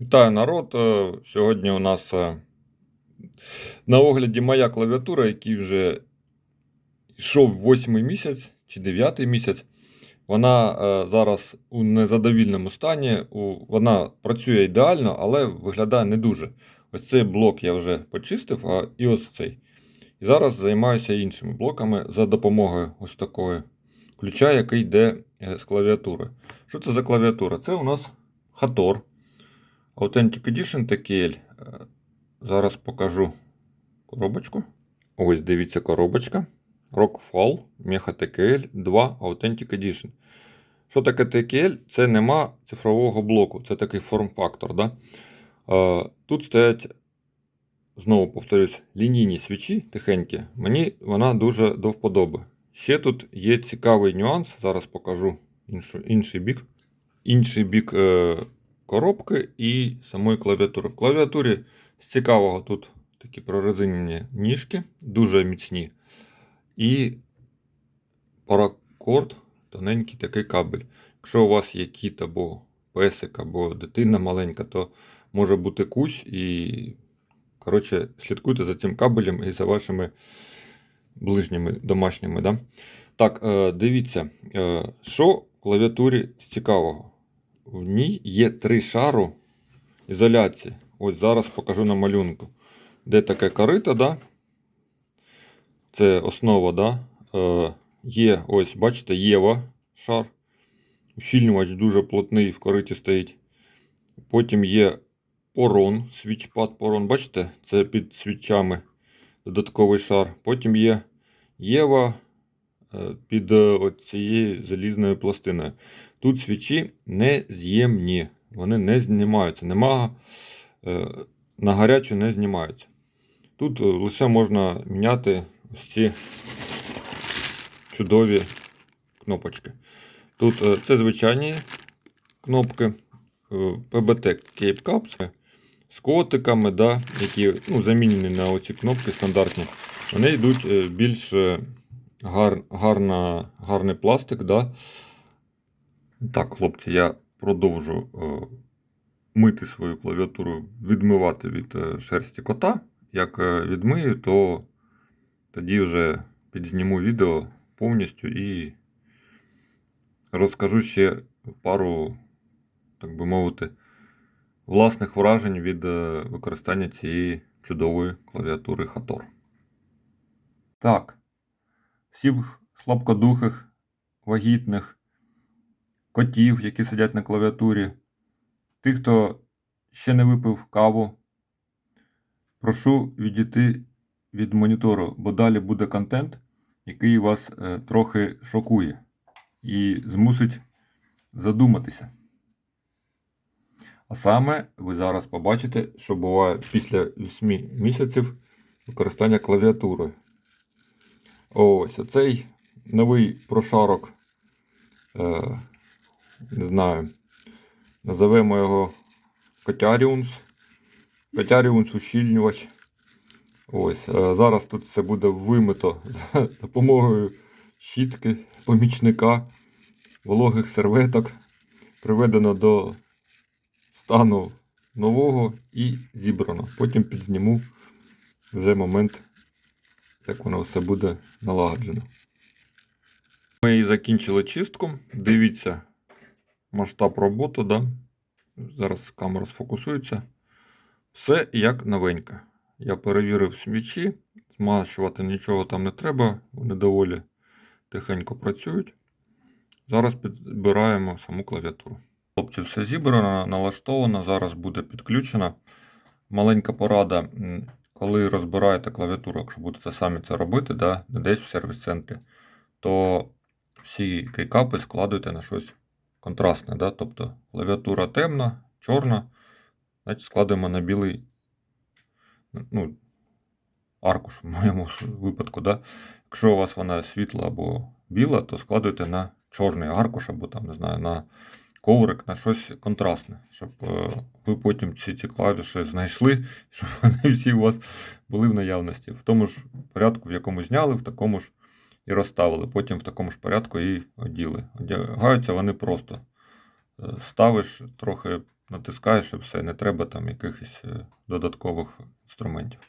Вітаю народ. Е, Сьогодні у нас е, на огляді моя клавіатура, який вже йшов восьмий місяць чи дев'ятий місяць. Вона е, зараз у незадовільному стані. Вона працює ідеально, але виглядає не дуже. Ось цей блок я вже почистив, а і ось цей. І зараз займаюся іншими блоками за допомогою ось такої ключа, який йде з клавіатури. Що це за клавіатура? Це у нас Hator. Authentic Edition TKL. Е, Зараз покажу коробочку. Ось дивіться коробочка. Rockfall Mecha TKL 2 Authentic Edition. Що таке TKL? Це нема цифрового блоку, це такий форм-фактор. Да? Е, Тут стоять, знову повторюсь, лінійні свічі тихенькі. Мені вона дуже до вподоби. Ще тут є цікавий нюанс, зараз покажу іншу, інший бік. Інший бік е, коробки і самої клавіатури. В клавіатурі з цікавого тут такі прорезинені ніжки, дуже міцні. І паракорд, тоненький такий кабель. Якщо у вас є кіт або песик, або дитина маленька, то може бути кусь і. Коротше, слідкуйте за цим кабелем і за вашими ближніми домашніми. Да? Так, е, дивіться, е, що в клавіатурі з цікавого. В ній є три шару ізоляції. Ось зараз покажу на малюнку. Де таке корито, да? Це основа, да? Е, є, ось, бачите, Єва шар. Ущільнювач дуже плотний в кориті стоїть. Потім є порон, свічпад порон. Бачите, це під свічами додатковий шар. Потім є Єва під е, цією залізною пластиною. Тут свічі нез'ємні, вони не знімаються. Нема, е, на гарячу не знімаються. Тут е, лише можна міняти ось ці чудові кнопочки. Тут е, це звичайні кнопки е, PBT Cape Caps з котиками, да, які ну, замінені на оці кнопки стандартні. Вони йдуть е, більш е, гар, гарна, гарний пластик. Да. Так, хлопці, я продовжу е, мити свою клавіатуру, відмивати від е, шерсті кота. Як е, відмию, то тоді вже підзніму відео повністю і розкажу ще пару, так би мовити, власних вражень від е, використання цієї чудової клавіатури Hator. Так, всіх слабкодухих, вагітних, котів, які сидять на клавіатурі, тих, хто ще не випив каву, прошу відійти від монітору, бо далі буде контент, який вас е, трохи шокує і змусить задуматися. А саме ви зараз побачите, що буває після 8 місяців використання клавіатури. Ось оцей новий прошарок. Е, не знаю, називемо його Котяріунс. Котяріунс ущільнювач. Ось, е, зараз тут все буде вимито за допомогою щітки, помічника, вологих серветок, приведено до стану нового і зібрано. Потім підзніму вже момент, як воно все буде налагоджено. Ми і закінчили чистку. Дивіться масштаб роботи. Да? Зараз камера сфокусується. Все як новеньке. Я перевірив свічі, змащувати нічого там не треба, вони доволі тихенько працюють. Зараз підбираємо саму клавіатуру. Хлопці, все зібрано, налаштовано, зараз буде підключено. Маленька порада, коли розбираєте клавіатуру, якщо будете самі це робити, да, десь в сервіс-центрі, то всі кейкапи складуйте на щось контрастне. Да? Тобто клавіатура темна, чорна, значить складуємо на білий ну, аркуш в моєму випадку. Да? Якщо у вас вона світла або біла, то складуйте на чорний аркуш або там, не знаю, на коврик, на щось контрастне, щоб е, ви потім ці, ці клавіші знайшли, щоб вони всі у вас були в наявності. В тому ж порядку, в якому зняли, в такому ж і розставили. Потім в такому ж порядку і оділи. Одягаються вони просто. Е, Ставиш, трохи натискаєш і все, не треба там якихось е, додаткових інструментів.